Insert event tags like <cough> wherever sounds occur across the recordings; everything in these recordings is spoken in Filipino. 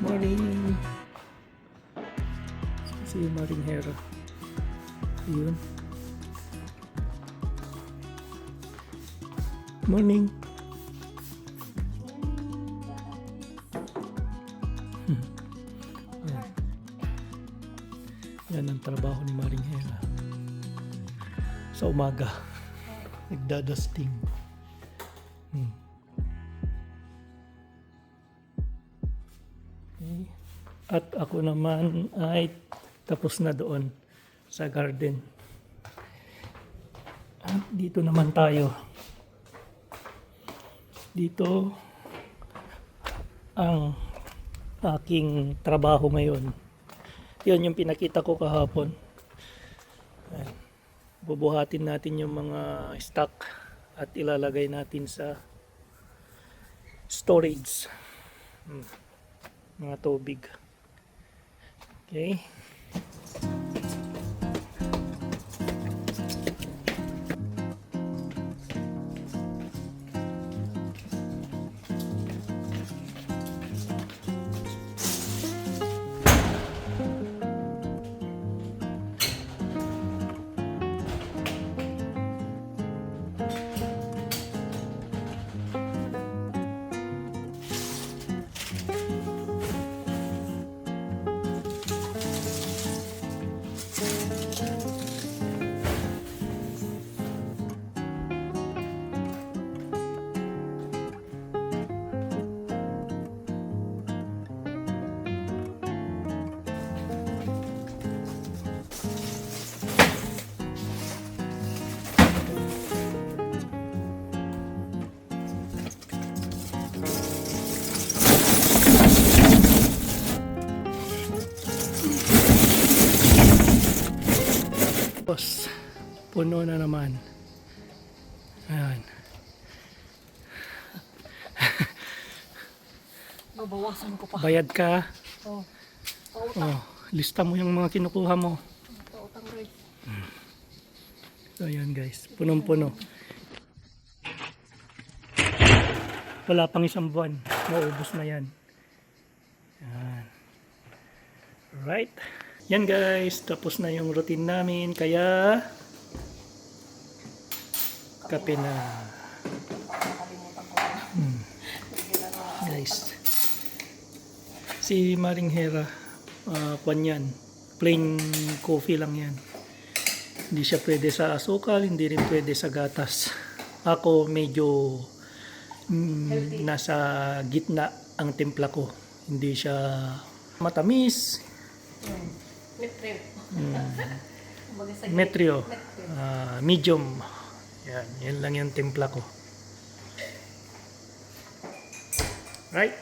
Morning! Si Maring Hera. Ayun. Morning! Hmm. Yan ang trabaho ni Maring Hera. Sa umaga. <laughs> Nagdadusting. Ako naman ay tapos na doon sa garden. At dito naman tayo. Dito ang aking trabaho ngayon. Yun yung pinakita ko kahapon. Bubuhatin natin yung mga stock at ilalagay natin sa storage. Hmm mga tubig. Okay. Tapos, puno na naman. Ayan. <laughs> Babawasan ko pa. Bayad ka. Oh. Pautang. Oh, lista mo yung mga kinukuha mo. Pautang rin. So, ayan guys. Punong-puno. Wala pang isang buwan. Maubos na yan. Yan. Right. Yan guys. Tapos na yung routine namin. Kaya, kape na. Hmm. Guys. Si Maring Hera, uh, kwan yan. Plain coffee lang yan. Hindi siya pwede sa asukal, hindi rin pwede sa gatas. Ako medyo mm, nasa gitna ang timpla ko. Hindi siya matamis, Hmm. Metro. mm, metrio, Metro. ah, medium. Yan, yan lang yung timpla ko. Right?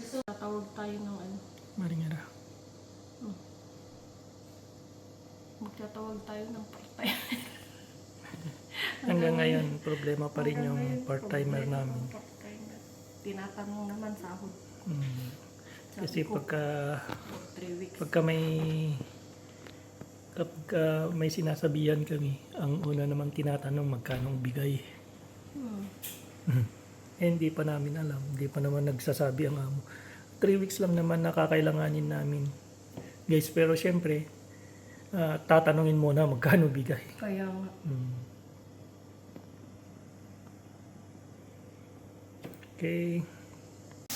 Gusto tatawag tayo ng ano. Maring Hera. Magtatawag tayo ng part-time. <laughs> Hanggang ngayon, problema pa rin yung part-timer namin. ng part-timer. Tinatanong naman sahod. Mm. Sabi Kasi pagka, pagka may kapag may sinasabihan kami, ang una naman tinatanong magkano ang bigay. Hmm. <laughs> Eh, hindi pa namin alam. Hindi pa naman nagsasabi ang amo. Three weeks lang naman nakakailanganin namin. Guys, pero syempre, ah, tatanungin muna magkano bigay. Kaya nga. Mm. Okay.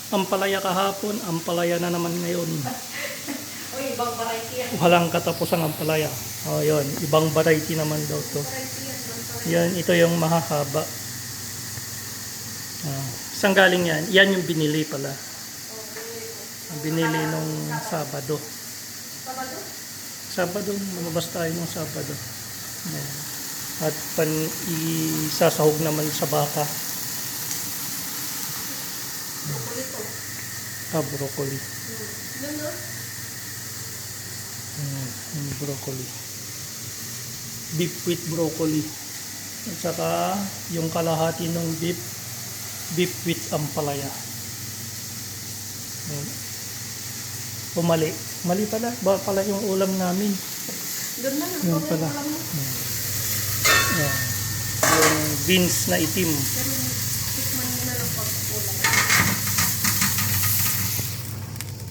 Ampalaya kahapon, ampalaya na naman ngayon. <laughs> Ibang variety yan. Walang katapos ang ampalaya. Oh, yun. Ibang variety naman daw to. Yan. ito yung mahahaba. Ah, saan galing yan? Yan yung binili pala. Ang binili nung Sabado. Sabado? Sabado, lumabas tayo nung Sabado. Yan. At pan isasahog naman sa baka. Ah, broccoli. No? Mm, yung broccoli. Beef with broccoli. At saka yung kalahati ng beef, beef with ampalaya. Ayan. O mali. Mali pala. Ba pala yung ulam namin. Doon na. Yun Ito pala. mo. Ayan. Yung beans na itim.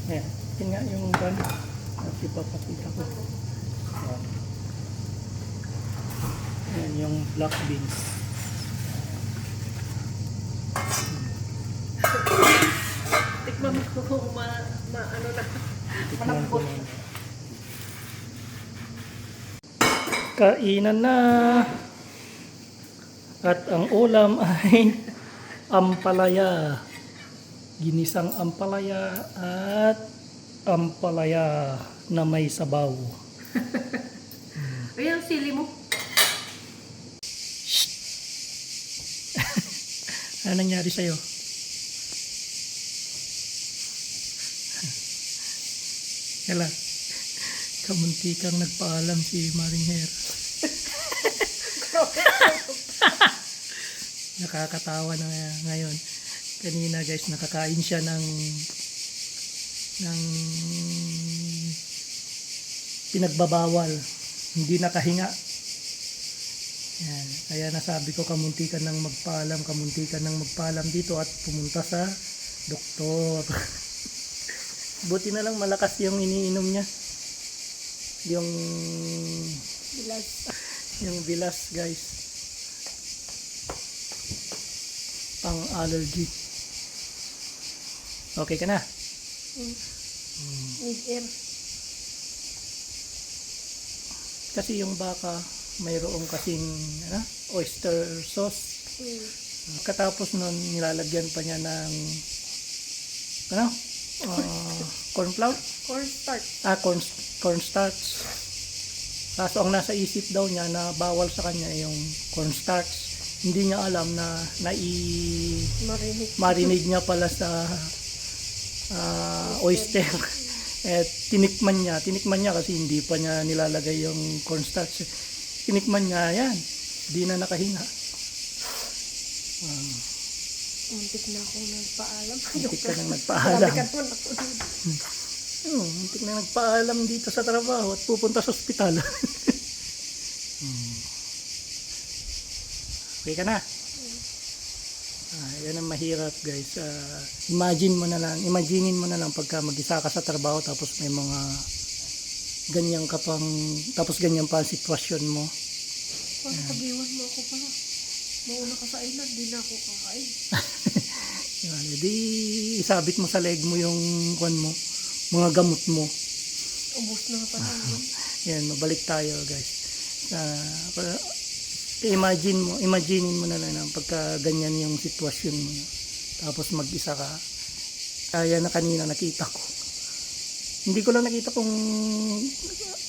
Ayan. Nga yung ban. Ipapakita ko. Ayan yung black beans. Tikman mo kung ma, ma ano na. Ko Malambot. na. Kainan na. At ang ulam <laughs> ay ampalaya. Ginisang ampalaya at ampalaya na may sabaw. <laughs> Ayan, sili mo. <laughs> Ano nangyari sa'yo? <laughs> Kala, kamunti kang nagpaalam si Maring Her. Nakakatawa na ngayon. Kanina guys, nakakain siya ng ng pinagbabawal. Hindi nakahinga. Yan. Kaya nasabi ko kamuntikan ng magpaalam, kamuntikan ng magpaalam dito at pumunta sa doktor. <laughs> Buti na lang malakas yung iniinom niya. Yung Bilas. yung bilas guys. Pang allergy. Okay ka na? Need air. Kasi yung baka mayroong kasing ano, oyster sauce. Mm. Katapos nun, nilalagyan pa niya ng ano? Ah, corn flour? Corn starch. Ah, corn, cornstarch. Kaso ang nasa isip daw niya na bawal sa kanya yung cornstarch. Hindi niya alam na nai-marinate Marinate. niya pala sa ah, oyster. At tinikman niya, tinikman niya kasi hindi pa niya nilalagay yung cornstarch. Tinikman niya, yan. Hindi na nakahinga. Ah, Muntik na ako nagpaalam. Muntik ka nang nagpaalam. Oh, muntik na nagpaalam dito sa trabaho at pupunta sa ospital. <laughs> Hmm. okay ka na? Ah, yan ang mahirap guys. Ah, imagine mo na lang, imaginein mo na lang pagka mag-isa ka sa trabaho tapos may mga ganyan ka pang, tapos ganyan pa ang sitwasyon mo. Parang kabiwan mo ako pala. Mauna ka sa island, di na ako kakain. <laughs> Yan, edi isabit mo sa leg mo yung kwan mo, mga gamot mo. Ubus na pala. <laughs> yun. Yan, mabalik tayo guys. Ah, para- imagine mo, imaginein mo na lang na pagka ganyan yung sitwasyon mo. Tapos mag-isa ka. Kaya na kanina nakita ko. Hindi ko lang nakita kung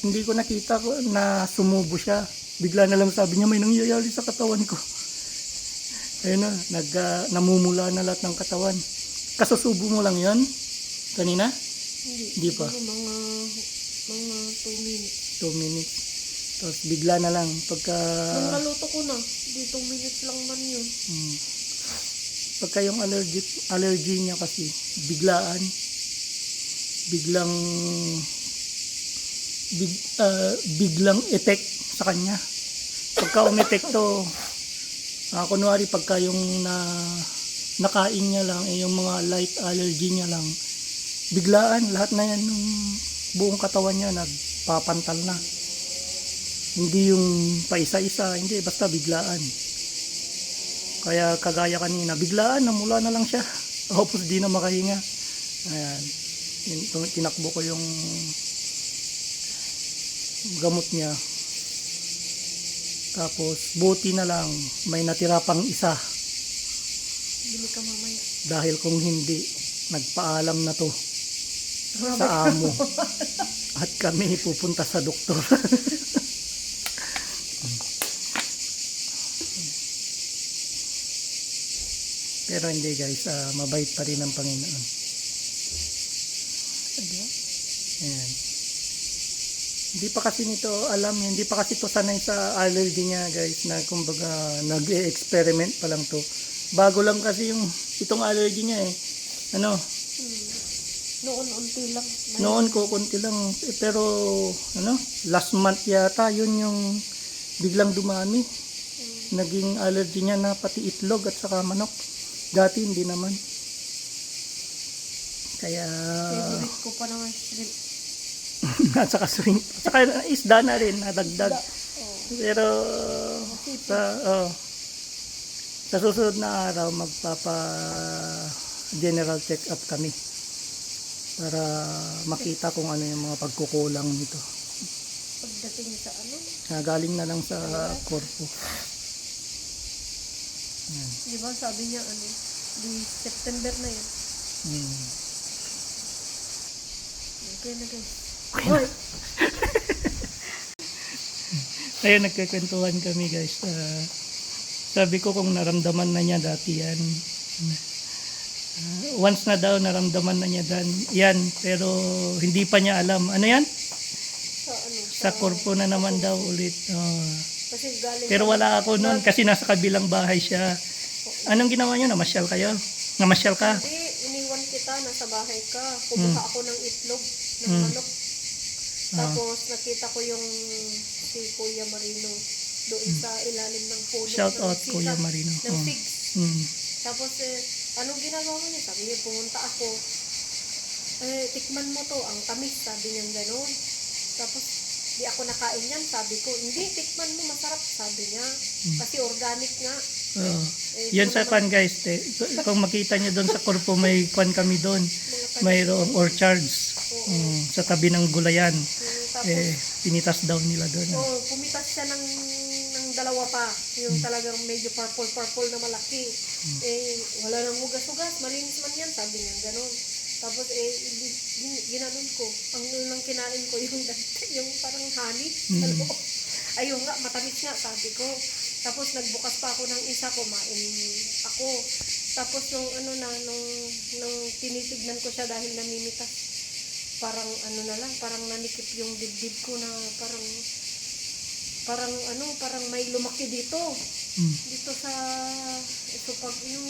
hindi ko nakita ko na sumubo siya. Bigla na lang sabi niya may nangyayari sa katawan ko. Ayun na, nag, ah, namumula na lahat ng katawan. Kasusubo mo lang yon kanina? Hindi. Hindi pa. Mga, mga 2 minutes. 2 minutes. Tapos bigla na lang pagka Nung naluto ko na, di 2 minutes lang man yun. mm, pagka yung allergy allergy niya kasi biglaan biglang big, ah, biglang effect sa kanya. Pagka umepekto uh, kunwari pagka yung na nakain niya lang eh, yung mga light allergy niya lang biglaan lahat na yan ng buong katawan niya nagpapantal na hindi yung paisa-isa hindi basta biglaan. Kaya kagaya kanina biglaan namula na lang siya. <laughs> Tapos di na makahinga. Ayan. Tinakbo ko yung gamot niya. Tapos buti na lang may natira pang isa. Bili ka mamaya. dahil kung hindi nagpaalam na to Grabe. sa amo. <laughs> At kami pupunta sa doktor <laughs> pero hindi guys ah, mabait pa rin ang Panginoon Ayan. hindi pa kasi nito alam hindi pa kasi to sanay sa allergy niya guys na kumbaga nag-experiment pa lang to bago lang kasi yung itong allergy niya eh ano Hmm. Noon, unti lang. May- Noon ko konti lang eh, pero ano, last month yata yun yung biglang dumami. Naging allergy niya na pati itlog at saka manok. Dati hindi naman. Kaya, Favorite ko pa naman shrimp. <laughs> at saka swing. At saka isda na rin, nadagdag. Oh. Pero, sa, oh, sa susunod na araw, magpapa general check-up kami para makita kung ano yung mga pagkukulang nito. Pagdating sa ano, Ah, galing na lang sa korpo. Di ba sabi niya ano, di September na yun. Hmm. Okay na guys. Okay na. <laughs> Ayun, nagkikwentuhan kami guys. Ah, sabi ko kung naramdaman na niya dati yan. Ah, once na daw naramdaman na niya dan, yan. Pero hindi pa niya alam. Ano yan? Sa ano, Sa korpo na naman daw ulit. Oh. Kasi galing Pero wala ako noon kasi nasa kabilang bahay siya. Anong ginawa niyo? Namasyal kayo? Namasyal ka? Hindi, iniwan kita, nasa bahay ka. Kumuha ako ng itlog ng Hmm. manok. Tapos nakita ko yung si Kuya Marino doon sa ilalim ng puno. Hmm. Shout ng out, sikat Kuya Marino. Ng Oh. figs. Hmm. Tapos eh, anong ginagawa mo niya? Sabi niya, pumunta ako. Eh, tikman mo to, ang tamis, sabi niya gano'n. Tapos, di ako nakain yan, sabi ko, hindi, tikman mo, masarap, sabi niya. Kasi organic nga. Oo. Eh, Yan sa kwan guys, te, kung makita nyo doon sa korpo may kwan kami doon. Mayroong orchards mm, sa tabi ng gulayan. Mm, Tapos, Eh, pinitas daw nila doon. oh, pumitas siya ng, ng dalawa pa. Yung talagang medyo purple-purple na malaki. Eh, wala nang hugas-hugas. Malinis man yan, sabi niya, gano'n. Tapos, eh, ginanon ko. Ang unang kinain ko, yung, <laughs> yung parang honey. Ano? <laughs> Ayun nga, matamis nga, sabi ko. Tapos, nagbukas pa ako ng isa, kumain ako. Tapos, nung ano na, nung, nung tinitignan ko siya dahil namimitas, parang ano na lang, parang nanikip yung dibdib ko na parang parang ano, parang may lumaki dito. Mm. Dito sa ito pag yung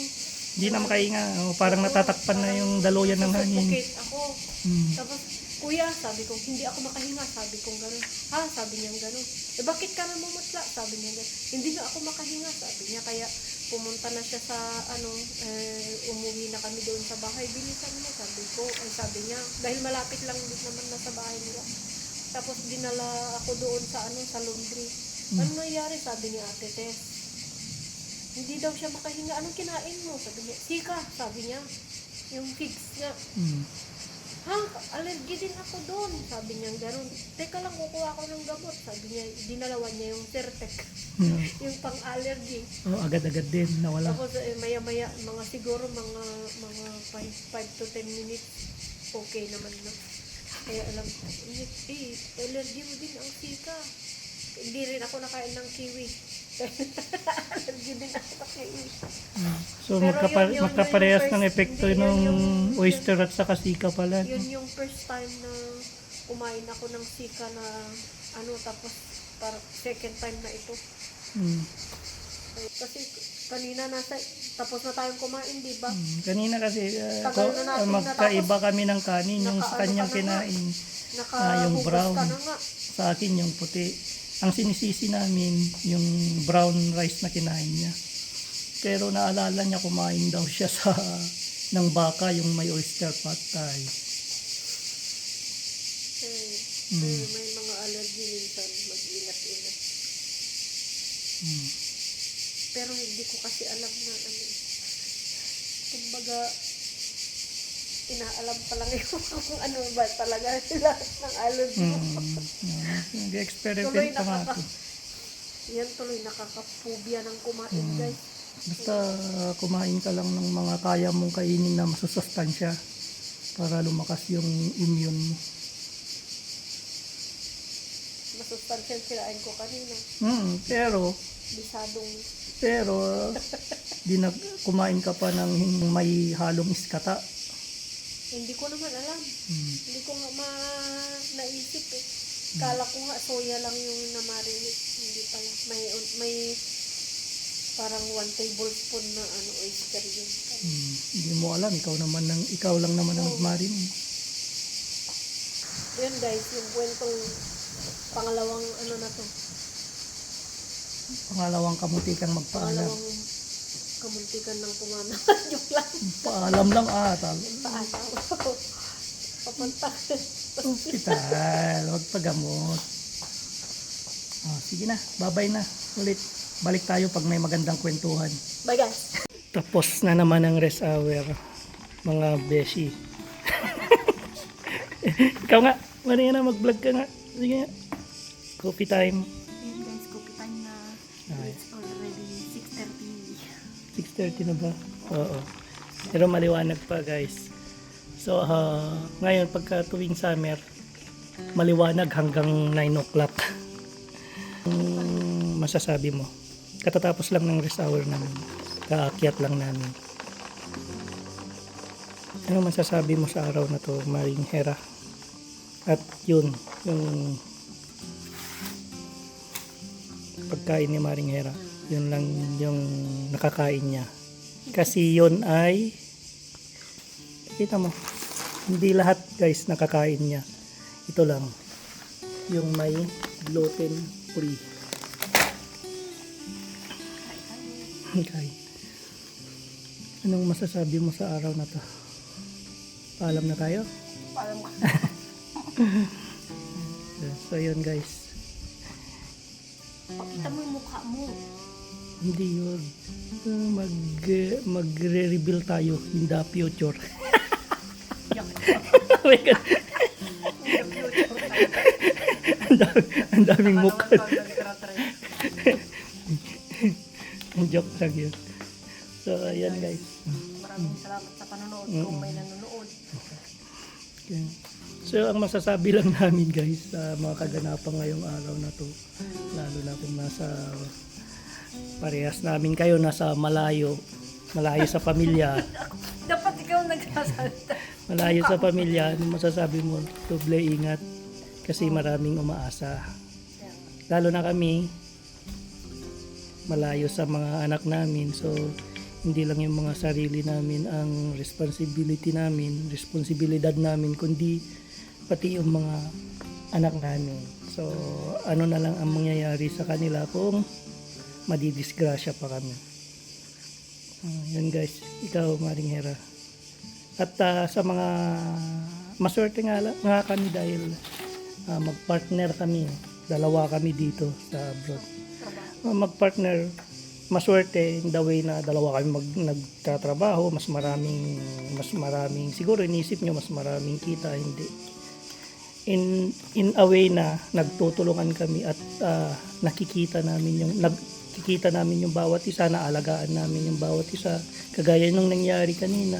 Hindi na makahinga. Oh, parang natatakpan na yung daluyan ng hangin. Suffocate ako. Mm. Tapos, kuya, sabi ko, hindi ako makahinga. Sabi ko gano'n. Ha? Sabi niya gano'n. Eh, bakit ka na mamutla? Sabi niya gano'n. Hindi na ako makahinga. Sabi niya, kaya pumunta na siya sa, ano, eh, umuwi na kami doon sa bahay. Bilisan mo, sabi ko. Ay, sabi niya, dahil malapit lang din naman na sa bahay nila. Tapos, dinala ako doon sa, ano, sa laundry. Ano nangyari? Sabi ni Ate Tess. Hindi daw siya makahinga. Anong kinain mo? Sabi niya, sika, sabi niya. Yung figs niya. Mm. Ha? Allergy din ako doon. Sabi niya gano'n. Teka lang, kukuha ako ng gamot. Sabi niya, dinalawan niya yung Zyrtec. Mm. <laughs> yung pang-allergy. Oh, agad-agad din. Nawala. Tapos eh, maya-maya, mga siguro mga mga 5 to 10 minutes, okay naman na. Kaya alam ko, eh, allergy mo din ang sika. Hindi rin ako nakain ng kiwi. So, magkapa- magkaparehas ng epekto yun ng oyster at saka sika pala. Yun yung first time na kumain ako ng sika na ano tapos para second time na ito. Mm. Kasi kanina nasa tapos na tayong kumain, di ba? Mm. Kanina kasi uh, ko- na natin magkaiba kami ng kanin. Yung sa Nakaano kanyang kinain. Nakahugas Ah, yung brown. ka na nga. sa akin yung puti. Ang sinisisi namin yung brown rice na kinain niya. Pero naalala niya kumain daw siya sa ng baka yung may oyster patay. Eh, Mm. eh, may mga allergy minsan, mag-ingat-ingat. Mm. Pero hindi ko kasi alam na ano. Kumbaga, inaalam pa lang <laughs> yung kung ano ba talaga lahat ng allergy mo. Mm. Nag-experiment Tuloy pa nga nakaka... Yan tuloy nakakapubia ng kumain, Mm. guys. Basta uh, kumain ka lang ng mga kaya mong kainin na masusustansya para lumakas yung immune mo. Masustansyan sinain ko kanina. Mm, pero Bisadong pero di nag kumain ka pa ng may halong iskata. Hindi ko naman alam. Mm. Hindi ko nga ma naisip eh. Kala ko nga soya lang yung namarinate. Hindi pala. May, may parang one tablespoon na ano oyster yun. Hmm, hindi mo alam, ikaw naman ng ikaw lang naman ang nagmarin. Yun guys, yung kwentong pangalawang ano na to. Pangalawang kamuti kang magpaalam. Pangalawang kamuntikan ng pumana. Joke lang. <laughs> Paalam lang ata. Paano? <laughs> Papunta. Hospital, huwag pagamot. Oh, sige na, babay na. Ulit. Balik tayo pag may magandang kwentuhan. Bye guys. Tapos na naman ang rest hour, mga beshi. <laughs> Ikaw nga, mali na mag-vlog ka nga. Sige nga. Coffee time. 6.30. 6.30 na ba? Oo. Pero maliwanag pa guys. So, ah, ngayon pagka tuwing summer, maliwanag hanggang 9 o'clock. <laughs> Masasabi mo? Katatapos lang ng rest hour namin. Kaakyat lang namin. Ano masasabi mo sa araw na to, Maring Hera? At yun, yung pagkain ni Maring Hera. Yun lang yung nakakain niya. Kasi yun ay kita mo, hindi lahat guys nakakain niya. Ito lang. Yung may gluten free. Okay. Anong masasabi mo sa araw na to? Paalam na tayo? Paalam ka. <laughs> So yun guys. Pakita mo yung mukha mo. Hindi yun. Uh, Mag, magre-reveal tayo in the future. Oh my God. ang, dami, ang daming mukha. Ang joke lang yun. So, ayan guys. Maraming salamat sa panonood kung may nanonood. Okay. So, ang masasabi lang namin guys sa mga kaganapan ngayong araw na to, lalo na kung nasa parehas namin kayo, nasa malayo, malayo sa pamilya, <laughs> Dapat ikaw nagsasalita. malayo sa pamilya, ano masasabi mo? Doble ingat kasi maraming umaasa. Lalo na kami, malayo sa mga anak namin. So, hindi lang yung mga sarili namin ang responsibility namin, responsibilidad namin, kundi pati yung mga anak namin. So, ano na lang ang mangyayari sa kanila kung madidisgrasya pa kami. Ah, yun guys, ikaw Maring Hera. At ah, sa mga maswerte nga, nga kami dahil ah, magpartner kami. Dalawa kami dito sa abroad. Ah, magpartner, maswerte in the way na dalawa kami mag, nagtatrabaho, mas maraming, mas maraming, siguro inisip nyo mas maraming kita, hindi. In, in a way na nagtutulungan kami at ah, nakikita namin yung, nagkikita namin yung bawat isa, naalagaan namin yung bawat isa. Kagaya nung nangyari kanina,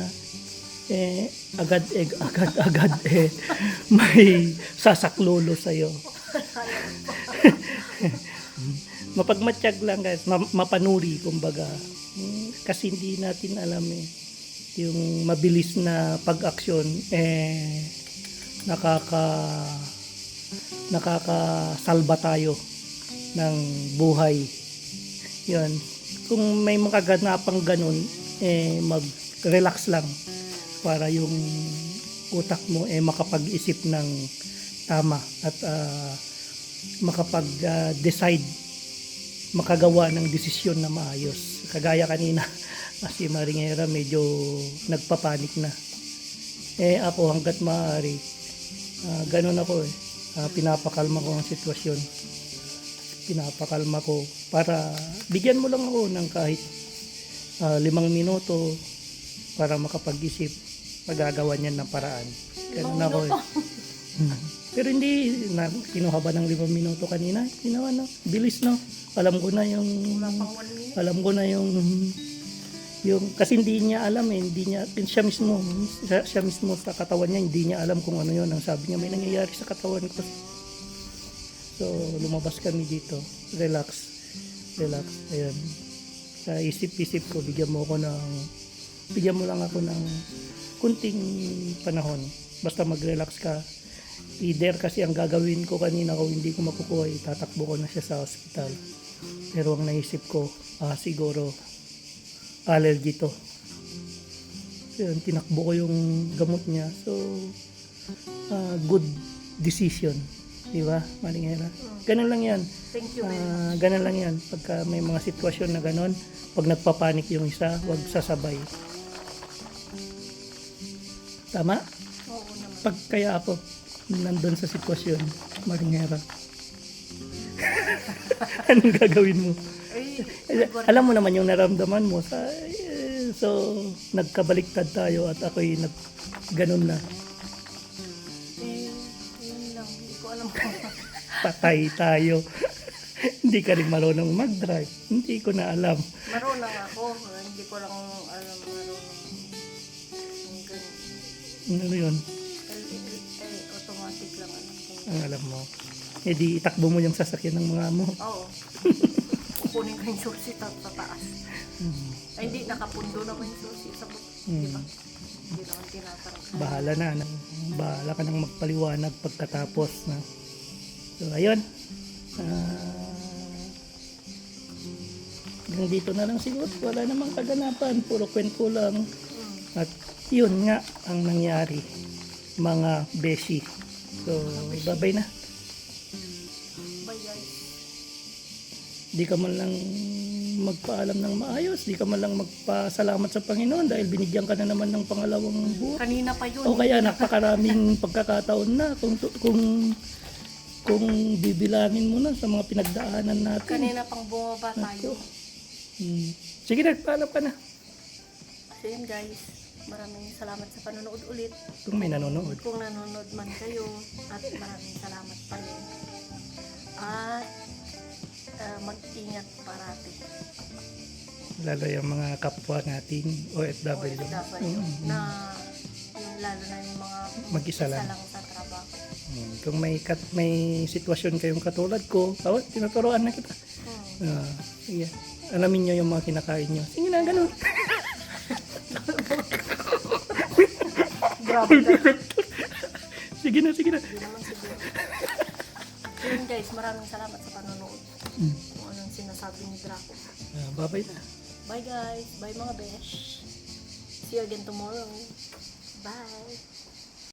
eh, agad, eh, <laughs> agad, agad, eh, may sasaklolo sa'yo. <laughs> Mapagmatsyag lang guys, ma- mapanuri kumbaga. Hmm, Kasi hindi natin alam eh, yung mabilis na pag-aksyon, eh, nakaka, nakakasalba tayo ng buhay. Yun. Kung may mga ganapang ganun, eh, mag-relax lang para yung utak mo eh makapag-isip ng tama at ah, makapag-decide makagawa ng desisyon na maayos. Kagaya kanina, <laughs> si Maringera medyo nagpapanik na. Eh ako hanggat maaari, ah, ganun ako eh. Ah, pinapakalma ko ang sitwasyon. Pinapakalma ko para bigyan mo lang ako ng kahit ah, limang minuto para makapag-isip magagawa niyan ng paraan. Ganun ako eh. Hmm. Pero hindi na kinuha ba ng limang minuto kanina? Ginawa na. Bilis no. Alam ko na yung alam ko na yung yung kasi hindi niya alam eh, hindi niya siya mismo siya, siya mismo sa katawan niya hindi niya alam kung ano yun ang sabi niya may nangyayari sa katawan ko so lumabas kami dito. Relax. Relax. Ayun sa isip-isip ko bigyan mo ako ng bigyan mo lang ako ng kunting panahon. Basta mag-relax ka. Either kasi ang gagawin ko kanina kung hindi ko makukuha itatakbo ko na siya sa hospital. Pero ang naisip ko ah, siguro allergy to. Yun, tinakbo ko yung gamot niya. So ah, good decision Di ba, Maring Hera? Ganun lang yan. Thank you. Ah, ganun lang yan. Pagka may mga sitwasyon na ganun, pag nagpapanik yung isa, wag sasabay. Tama? Oo naman. Pag kaya ako nandun sa sitwasyon, maringera. <laughs> Anong gagawin mo? Eh, Alam mo naman yung naramdaman mo. Sa, eh, so, nagkabaliktad tayo at ako'y nag, ganun na. Patay tayo. <laughs> Hindi ka rin marunong mag-drive. Hindi ko na alam. marunong ako. Hindi ko lang alam marunong. Ganun. Ano yun? Automatic lang alam ko. Ang alam mo. Eh di itakbo mo yung sasakyan ng mga mo. Oo. <laughs> Kukunin ko yung susi sa taas. Ay, hindi. Nakapundo naman yung susi sa buto. Di ba? Hindi naman tinatarang. Bahala na. na. Bahala ka nang magpaliwanag pagkatapos na. So, ayun. Hanggang dito na lang siguro. Wala namang kaganapan. Puro kwento lang. At yun nga ang nangyari. Mga beshi. So, babay na. Di ka man lang magpaalam ng maayos. Di ka man lang magpasalamat sa Panginoon dahil binigyan ka na naman ng pangalawang buhay. Kanina pa yun. O kaya napakaraming pagkakataon na kung kung kung bibilangin mo na sa mga pinagdaanan natin. Kanina pang bumaba tayo. Hmm. Sige na, paalam ka na. So yun guys. Maraming salamat sa panonood ulit. Kung may nanonood. Kung nanonood man kayo. At maraming salamat pa rin. At ah, mag-ingat parati. Lalo yung mga kapwa nating OFW. OFW Mm. na yung lalo na yung mga Mag-isa lang. sa trabaho. Kung may kat may sitwasyon kayong katulad ko, oh, tinuturoan na kita. Hmm. Ah, sige. Alamin nyo yung mga kinakain nyo. Sige na, ganun. Grabe guys. <laughs> sige na, sige na. Yun guys, maraming salamat sa panonood. Hmm. Kung anong sinasabi ni Draco. Ah, babay na. Bye guys. Bye mga besh. See you again tomorrow. Bye.